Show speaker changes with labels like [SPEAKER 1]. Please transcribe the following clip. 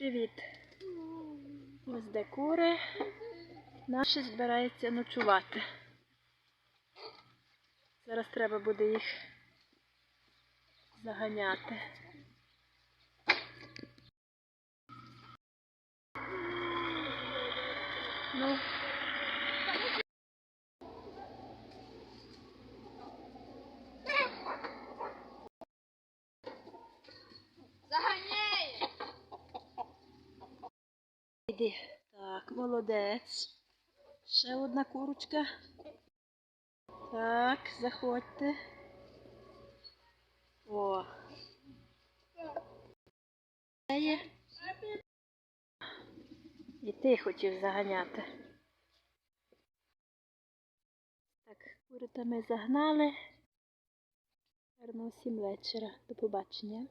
[SPEAKER 1] Привіт! Ось де кури. Наші збираються ночувати. Зараз треба буде їх заганяти. Ну,
[SPEAKER 2] Заганяє!
[SPEAKER 1] Іди. Так, молодець. Ще одна курочка. Так, заходьте. О. І ти хотів заганяти. Так, курити ми загнали. Гарно всім вечора. До побачення.